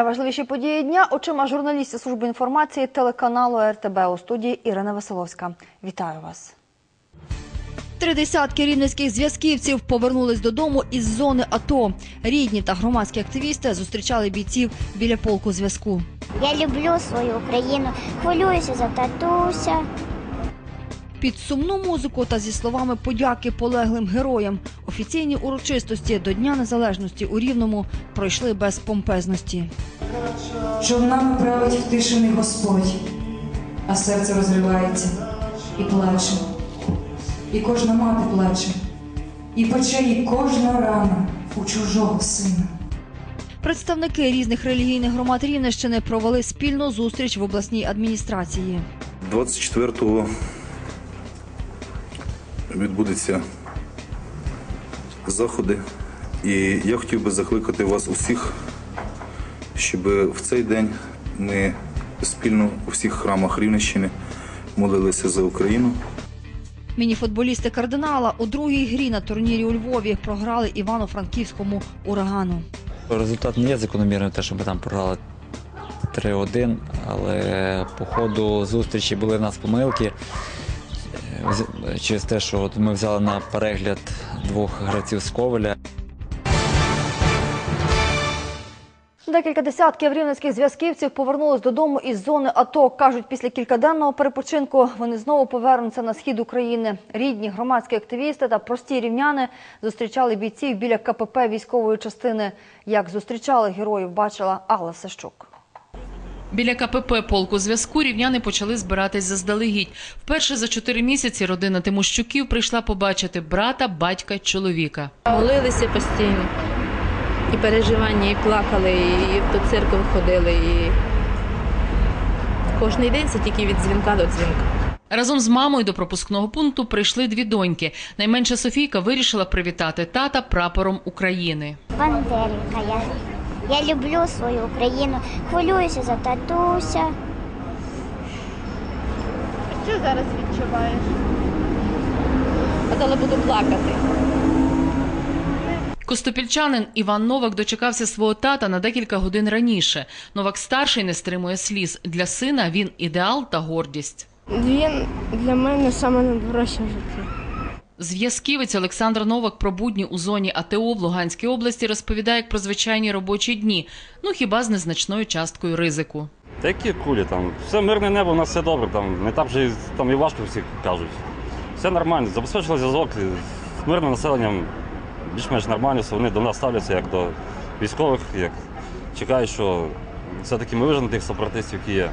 Найважливіші події дня очима журналістів служби інформації телеканалу РТБ у студії Ірина Василовська. Вітаю вас. Три десятки рівненських зв'язківців повернулись додому із зони АТО. Рідні та громадські активісти зустрічали бійців біля полку зв'язку. Я люблю свою Україну, хвилююся за татуся. Під сумну музику та зі словами подяки полеглим героям офіційні урочистості до Дня Незалежності у Рівному пройшли без помпезності. Човнами править втишений Господь, а серце розривається і плаче, і кожна мати плаче, і пече їй кожна рана у чужого сина. Представники різних релігійних громад Рівненщини провели спільну зустріч в обласній адміністрації. 24-го відбудуться заходи. І я хотів би закликати вас усіх, щоб в цей день ми спільно у всіх храмах Рівненщини молилися за Україну. Мініфутболісти кардинала у другій грі на турнірі у Львові програли Івано-Франківському урагану. Результат не є закономірним, те, що ми там програли 3-1, але по ходу зустрічі були в нас помилки Е, через те, що ми взяли на перегляд двох гравців з Ковеля. Декілька десятків рівненських зв'язківців повернулись додому із зони АТО. Кажуть, після кількаденного перепочинку вони знову повернуться на схід України. Рідні громадські активісти та прості рівняни зустрічали бійців біля КПП військової частини. Як зустрічали героїв, бачила Алла Сащук. Біля КПП полку зв'язку рівняни почали збиратись заздалегідь. Вперше за чотири місяці родина Тимощуків прийшла побачити брата, батька, чоловіка. Молилися постійно. І переживання, і плакали, і до церкви ходили. І... Кожний день це тільки від дзвінка до дзвінка. Разом з мамою до пропускного пункту прийшли дві доньки. Найменша Софійка вирішила привітати тата прапором України. Бандерівка я. Я люблю свою Україну, хвилююся за татуся. Що зараз відчуваєш? А далі буду плакати. Костопільчанин Іван Новак дочекався свого тата на декілька годин раніше. Новак старший не стримує сліз. Для сина він ідеал та гордість. Він для мене саме найдорожче в житті. Зв'язківець Олександр Новак про будні у зоні АТО в Луганській області розповідає як про звичайні робочі дні, ну хіба з незначною часткою ризику. Та які кулі там? Все мирне небо, у нас все добре, там не так вже і- там і важко всі кажуть. Все нормально, забезпечили зв'язок з мирним населенням більш-менш нормально, все вони до нас ставляться як до військових, як чекають, що все-таки ми виженемо тих сепаратистів, які є.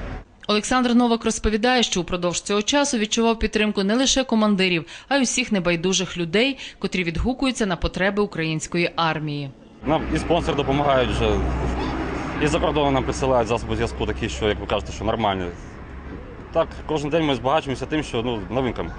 Олександр Новак розповідає, що упродовж цього часу відчував підтримку не лише командирів, а й усіх небайдужих людей, котрі відгукуються на потреби української армії. Нам і спонсори допомагають вже, і за кордону нам присилають засоби зв'язку такі, що, як ви кажете, що нормальні. Так, кожен день ми збагачуємося тим, що ну, новинками.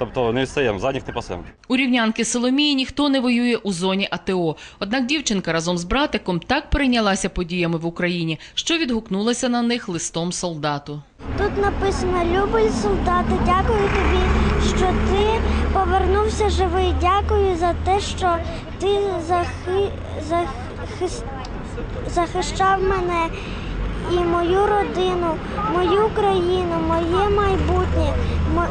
Тобто не відстаємо, задніх не пасемо. У рівнянки Соломії ніхто не воює у зоні АТО. Однак дівчинка разом з братиком так перейнялася подіями в Україні, що відгукнулася на них листом солдату. Тут написано Любий солдати, дякую тобі, що ти повернувся живий. Дякую за те, що ти захи... захис... захищав мене і мою родину, мою країну, моє майбутнє. Мо...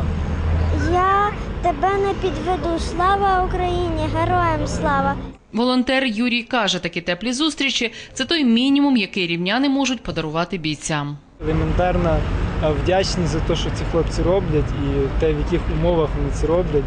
Я тебе не підведу. Слава Україні! Героям слава! Волонтер Юрій каже, такі теплі зустрічі це той мінімум, який рівняни можуть подарувати бійцям. елементарна вдячність за те, що ці хлопці роблять, і те, в яких умовах вони це роблять,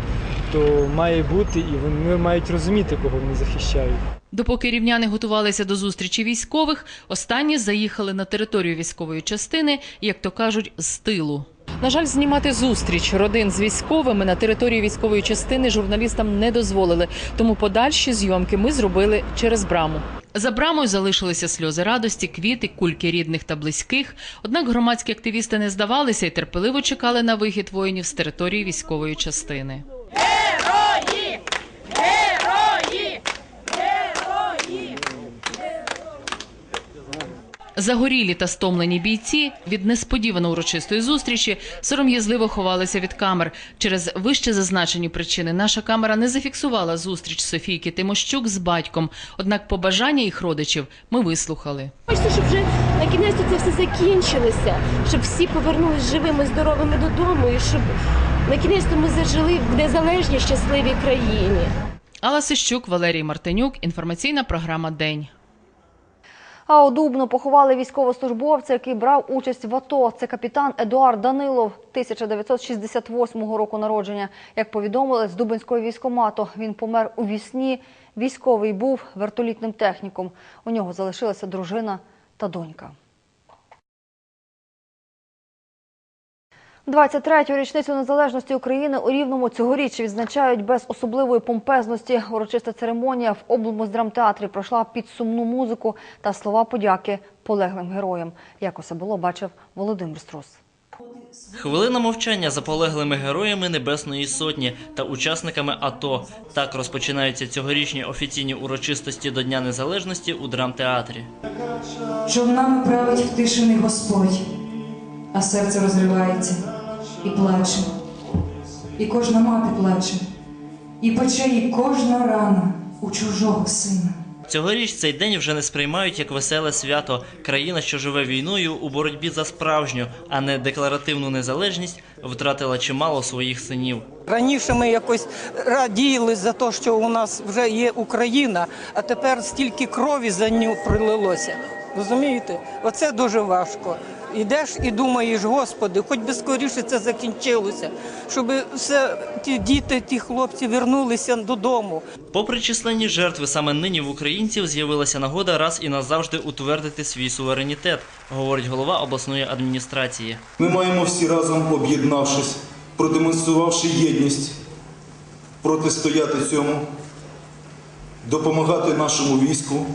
то має бути, і вони мають розуміти, кого вони захищають. Допоки рівняни готувалися до зустрічі військових, останні заїхали на територію військової частини, як то кажуть, з тилу. На жаль, знімати зустріч родин з військовими на території військової частини журналістам не дозволили, тому подальші зйомки ми зробили через браму. За брамою залишилися сльози радості, квіти, кульки рідних та близьких. Однак громадські активісти не здавалися і терпеливо чекали на вихід воїнів з території військової частини. Загорілі та стомлені бійці від несподівано урочистої зустрічі сором'язливо ховалися від камер. Через вище зазначені причини наша камера не зафіксувала зустріч Софійки Тимощук з батьком. Однак побажання їх родичів ми вислухали. Хочеться, щоб вже на кінець це все закінчилося, щоб всі повернулись живими, здоровими додому, і щоб на кінець ми зажили в незалежній щасливій країні. Алла Сищук, Валерій Мартинюк. Інформаційна програма День. А у Дубно поховали військовослужбовця, який брав участь в АТО. Це капітан Едуард Данилов, 1968 року народження. Як повідомили з Дубинського військомату, він помер у вісні. Військовий був вертолітним техніком. У нього залишилася дружина та донька. 23-ю річницю незалежності України у Рівному цьогоріч відзначають без особливої помпезності. Урочиста церемонія в облмуздрамтеатрі пройшла під сумну музику та слова подяки полеглим героям. Як усе було, бачив Володимир Струс. Хвилина мовчання за полеглими героями Небесної Сотні та учасниками АТО. Так розпочинаються цьогорічні офіційні урочистості до Дня Незалежності у драмтеатрі. Човнами править втишений Господь, а серце розривається і плаче. І кожна мати плаче, і пече їй кожна рана у чужого сина. Цьогоріч цей день вже не сприймають як веселе свято. Країна, що живе війною у боротьбі за справжню, а не декларативну незалежність, втратила чимало своїх синів. Раніше ми якось раділи за те, що у нас вже є Україна, а тепер стільки крові за нього пролилося. Розумієте? Оце дуже важко. Ідеш і думаєш, Господи, хоч би скоріше це закінчилося, щоб все ті діти, ті хлопці вернулися додому. Попри численні жертви, саме нині в українців з'явилася нагода раз і назавжди утвердити свій суверенітет, говорить голова обласної адміністрації. Ми маємо всі разом, об'єднавшись, продемонструвавши єдність, протистояти цьому, допомагати нашому війську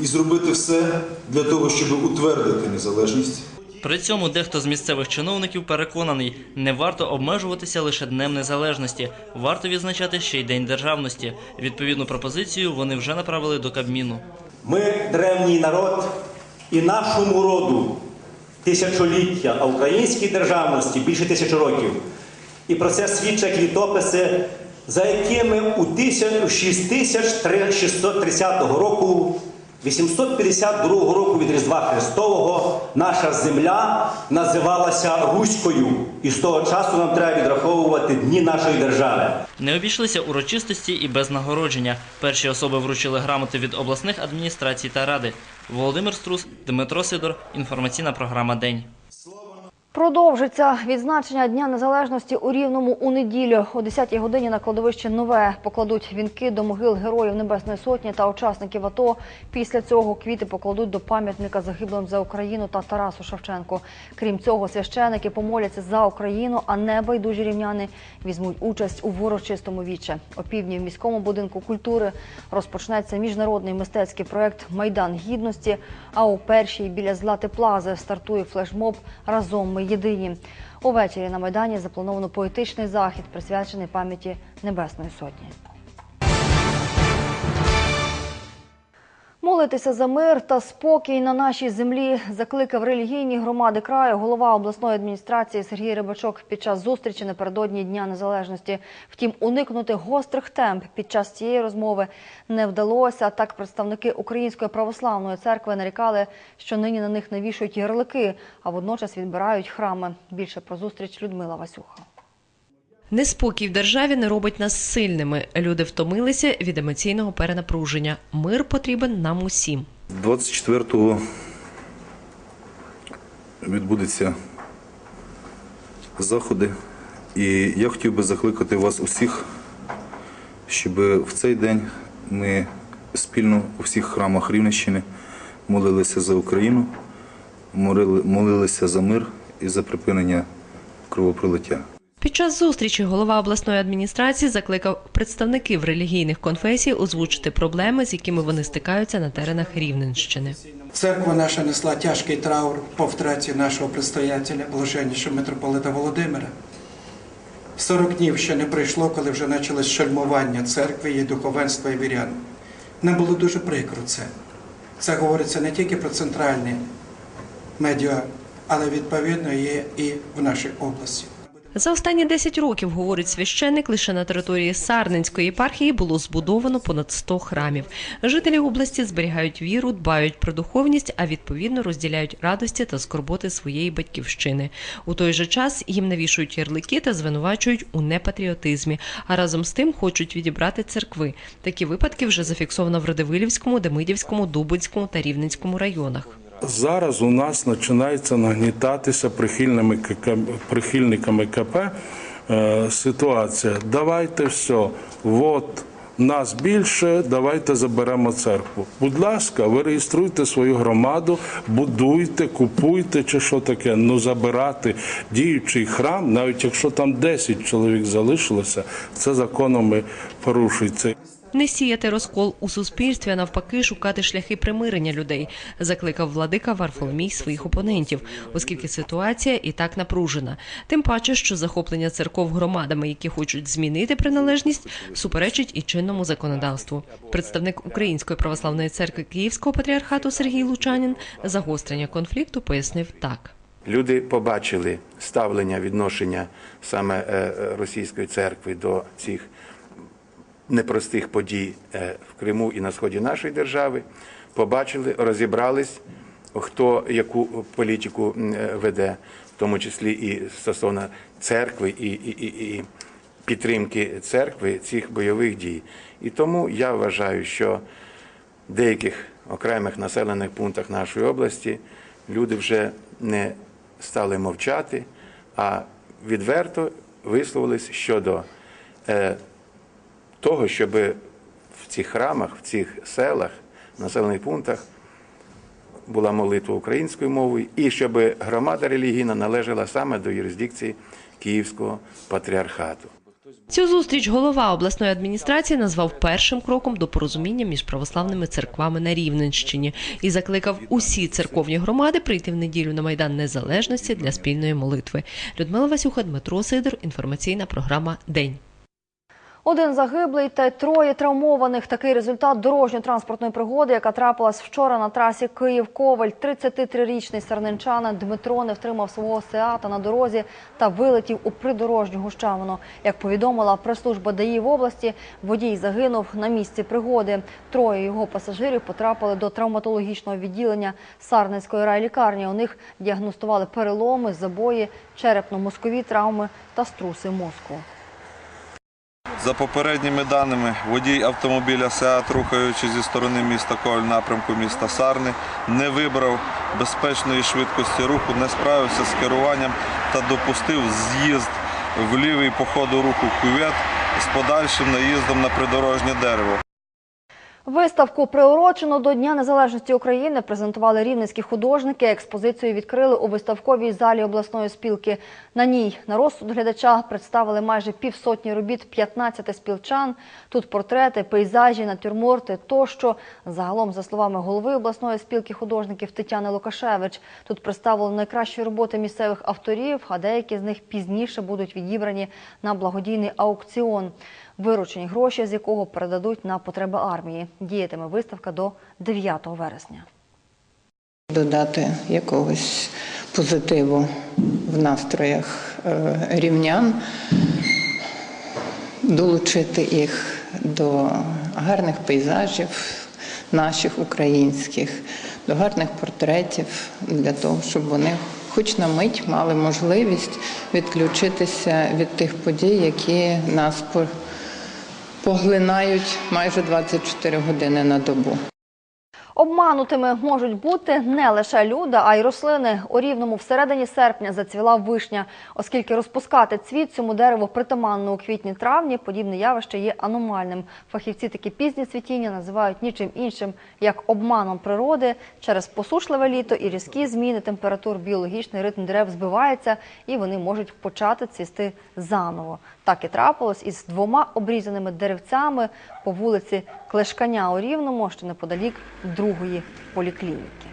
і зробити все для того, щоб утвердити незалежність. При цьому дехто з місцевих чиновників переконаний, не варто обмежуватися лише Днем Незалежності, варто відзначати ще й День державності. Відповідну пропозицію вони вже направили до Кабміну. Ми древній народ і нашому роду тисячоліття, а українській державності більше тисячі років. І про це свідчать літописи, за якими у 6630 року, 852 року від Різдва Христового, наша земля називалася Руською. І з того часу нам треба відраховувати дні нашої держави. Не обійшлися урочистості і без нагородження. Перші особи вручили грамоти від обласних адміністрацій та ради. Володимир Струс, Дмитро Сидор. Інформаційна програма День. Продовжиться відзначення Дня Незалежності у Рівному у неділю. О 10-й годині на кладовищі Нове покладуть вінки до могил Героїв Небесної Сотні та учасників АТО. Після цього квіти покладуть до пам'ятника загиблим за Україну та Тарасу Шевченку. Крім цього, священики помоляться за Україну, а небайдужі рівняни візьмуть участь у ворочистому віче. О півдні в міському будинку культури розпочнеться міжнародний мистецький проект Майдан Гідності. А у першій біля Злати Плази стартує флешмоб Разом ми єдині. Увечері на Майдані заплановано поетичний захід, присвячений пам'яті Небесної Сотні. Молитися за мир та спокій на нашій землі закликав релігійні громади краю голова обласної адміністрації Сергій Рибачок під час зустрічі напередодні Дня Незалежності. Втім, уникнути гострих темп під час цієї розмови не вдалося. Так представники Української православної церкви нарікали, що нині на них навішують ярлики, а водночас відбирають храми. Більше про зустріч Людмила Васюха. Неспокій в державі не робить нас сильними. Люди втомилися від емоційного перенапруження. Мир потрібен нам усім. 24-го відбудуться заходи, і я хотів би закликати вас усіх, щоб в цей день ми спільно у всіх храмах Рівненщини молилися за Україну, молили- молилися за мир і за припинення кровопролиття. Під час зустрічі голова обласної адміністрації закликав представників релігійних конфесій озвучити проблеми, з якими вони стикаються на теренах Рівненщини. Церква наша несла тяжкий траур по втраті нашого предстоятеля, блаженнішого митрополита Володимира. 40 днів ще не пройшло, коли вже почалось шельмування церкви, її духовенства і вірян. Нам було дуже прикро це. Це говориться не тільки про центральні медіа, але відповідно є і в нашій області. За останні 10 років, говорить священник, лише на території Сарненської єпархії було збудовано понад 100 храмів. Жителі області зберігають віру, дбають про духовність, а відповідно розділяють радості та скорботи своєї батьківщини. У той же час їм навішують ярлики та звинувачують у непатріотизмі, а разом з тим хочуть відібрати церкви. Такі випадки вже зафіксовано в Радивилівському, Демидівському, Дубинському та Рівненському районах. Зараз у нас починається нагнітатися прихильними прихильниками КП е, ситуація. Давайте все, от нас більше, давайте заберемо церкву. Будь ласка, ви реєструйте свою громаду, будуйте, купуйте чи що таке. Ну забирати діючий храм, навіть якщо там 10 чоловік залишилося, це законом порушується. Не сіяти розкол у суспільстві, а навпаки, шукати шляхи примирення людей, закликав владика Варфоломій своїх опонентів, оскільки ситуація і так напружена. Тим паче, що захоплення церков громадами, які хочуть змінити приналежність, суперечить і чинному законодавству. Представник Української православної церкви Київського патріархату Сергій Лучанін загострення конфлікту пояснив так. Люди побачили ставлення відношення саме е, е, російської церкви до цих непростих подій е, в Криму і на сході нашої держави. Побачили, розібрались, хто яку політику е, веде, в тому числі і стосовно церкви і, і, і, і підтримки церкви цих бойових дій. І тому я вважаю, що в деяких окремих населених пунктах нашої області люди вже не стали мовчати, а відверто висловились щодо е, того, щоб в цих храмах, в цих селах, населених пунктах була молитва українською мовою, і щоб громада релігійна належала саме до юрисдикції Київського патріархату. Цю зустріч голова обласної адміністрації назвав першим кроком до порозуміння між православними церквами на Рівненщині і закликав усі церковні громади прийти в неділю на майдан незалежності для спільної молитви. Людмила Васюха, Дмитро Сидор. Інформаційна програма День. Один загиблий та троє травмованих. Такий результат дорожньо-транспортної пригоди, яка трапилась вчора на трасі Київ-Коваль. 33-річний сарненчанин Дмитро не втримав свого сеата на дорозі та вилетів у придорожню гущавину. Як повідомила прес-служба ДАІ в області, водій загинув на місці пригоди. Троє його пасажирів потрапили до травматологічного відділення Сарненської райлікарні. У них діагностували переломи, забої, черепно-мозкові травми та струси мозку. За попередніми даними, водій автомобіля СЕАТ, рухаючи зі сторони міста Коваль напрямку міста Сарни, не вибрав безпечної швидкості руху, не справився з керуванням та допустив з'їзд в лівий по ходу руху кювет з подальшим наїздом на придорожнє дерево. Виставку приурочену до Дня Незалежності України презентували рівненські художники. Експозицію відкрили у виставковій залі обласної спілки. На ній на розсуд глядача представили майже півсотні робіт 15 спілчан. Тут портрети, пейзажі, натюрморти тощо. Загалом, за словами голови обласної спілки художників Тетяни Лукашевич, тут представлено найкращі роботи місцевих авторів, а деякі з них пізніше будуть відібрані на благодійний аукціон. Виручені гроші, з якого передадуть на потреби армії. Діятиме виставка до 9 вересня. Додати якогось позитиву в настроях е, рівнян, долучити їх до гарних пейзажів наших українських, до гарних портретів для того, щоб вони хоч на мить мали можливість відключитися від тих подій, які нас поглинають майже 24 години на добу. Обманутими можуть бути не лише люди, а й рослини. У Рівному всередині серпня зацвіла вишня. Оскільки розпускати цвіт цьому дереву притаманно у квітні-травні, подібне явище є аномальним. Фахівці такі пізні цвітіння називають нічим іншим, як обманом природи. Через посушливе літо і різкі зміни температур біологічний ритм дерев збивається, і вони можуть почати цвісти заново. Так і трапилось із двома обрізаними деревцями по вулиці Клешканя у Рівному, що неподалік другої поліклініки.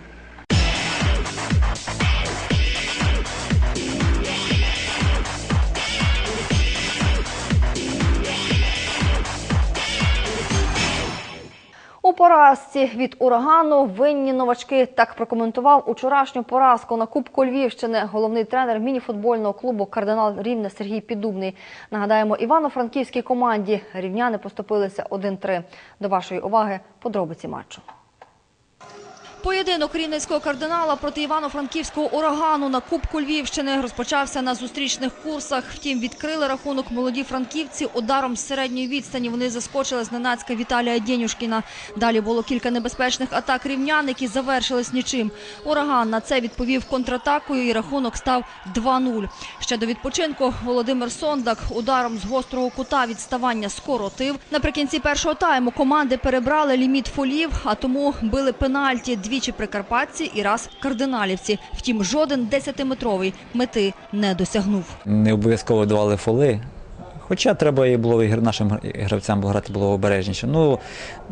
Поразці від урагану винні новачки. Так прокоментував учорашню поразку на Кубку Львівщини головний тренер мініфутбольного клубу Кардинал Рівне Сергій Підубний. Нагадаємо, івано-франківській команді рівняни поступилися 1-3. До вашої уваги подробиці матчу. Поєдинок рівненського кардинала проти івано-франківського урагану на Кубку Львівщини розпочався на зустрічних курсах. Втім, відкрили рахунок молоді франківці ударом з середньої відстані. Вони заскочили зненацька Віталія Дєнюшкіна. Далі було кілька небезпечних атак рівнян, які завершились нічим. Ураган на це відповів контратакою і рахунок став 2-0. Ще до відпочинку Володимир Сондак ударом з гострого кута відставання скоротив. Наприкінці першого тайму команди перебрали ліміт фолів, а тому били пенальті двічі прикарпатці і раз кардиналівці. Втім, жоден 10-метровий мети не досягнув. Не обов'язково давали фоли. Хоча треба і було і нашим гравцям було грати було обережніше. Ну,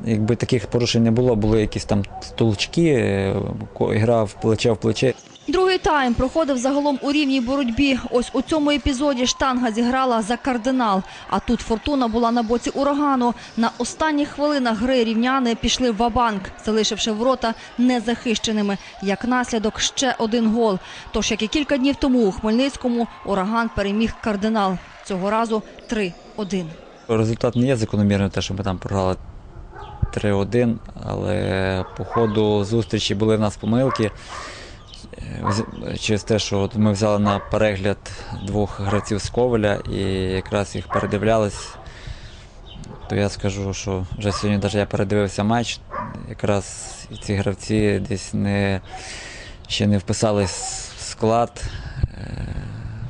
якби таких порушень не було, були якісь там стулчки, е, гра в плече в плече. Другий тайм проходив загалом у рівній боротьбі. Ось у цьому епізоді штанга зіграла за кардинал. А тут фортуна була на боці урагану. На останніх хвилинах гри рівняни пішли в банк залишивши ворота незахищеними. Як наслідок ще один гол. Тож, як і кілька днів тому у Хмельницькому, ураган переміг кардинал. Цього разу 3-1. Результат не є закономірним, те, що ми там програли 3-1, але по ходу зустрічі були в нас помилки. Е, Через те, що ми взяли на перегляд двох гравців з Коваля і якраз їх передивлялись, то я скажу, що вже сьогодні навіть я передивився матч, якраз ці гравці десь не, ще не вписались в склад, е,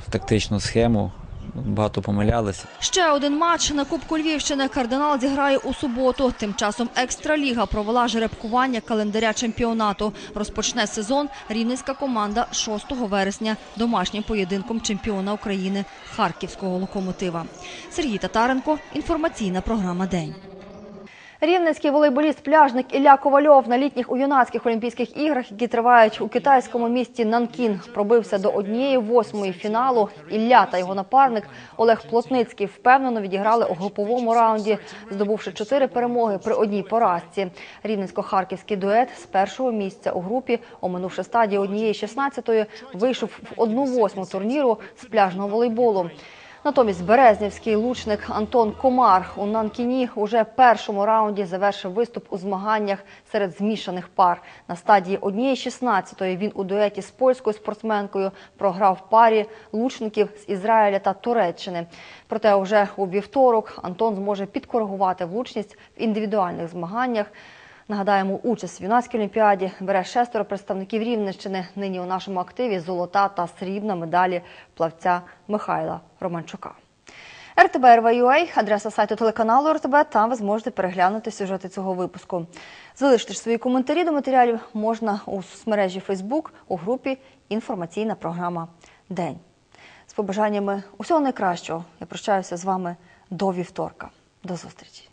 в тактичну схему, багато помилялися. Ще один матч на Кубку Львівщини кардинал зіграє у суботу. Тим часом екстраліга провела жеребкування календаря чемпіонату. Розпочне сезон рівненська команда 6 вересня домашнім поєдинком чемпіона України Харківського локомотива. Сергій Татаренко. Інформаційна програма День. Рівненський волейболіст-пляжник Ілля Ковальов на літніх у юнацьких Олімпійських іграх, які тривають у китайському місті Нанкін, пробився до однієї восьмої фіналу. Ілля та його напарник Олег Плотницький впевнено відіграли у груповому раунді, здобувши чотири перемоги при одній поразці. Рівненсько-харківський дует з першого місця у групі, оминувши стадію однієї 16-ї, вийшов в одну восьму турніру з пляжного волейболу. Натомість березнівський лучник Антон Комар у Нанкіні уже першому раунді завершив виступ у змаганнях серед змішаних пар. На стадії однієї 16-ї він у дуеті з польською спортсменкою програв парі лучників з Ізраїля та Туреччини. Проте вже у вівторок Антон зможе підкоригувати влучність в індивідуальних змаганнях. Нагадаємо, участь в юнацькій олімпіаді бере шестеро представників Рівненщини. Нині у нашому активі золота та срібна медалі плавця Михайла Романчука. РТБ РВ.UA, адреса сайту телеканалу РТБ. Там ви зможете переглянути сюжети цього випуску. Залиште ж свої коментарі до матеріалів можна у соцмережі Фейсбук у групі Інформаційна програма День. З побажаннями усього найкращого. Я прощаюся з вами до вівторка. До зустрічі.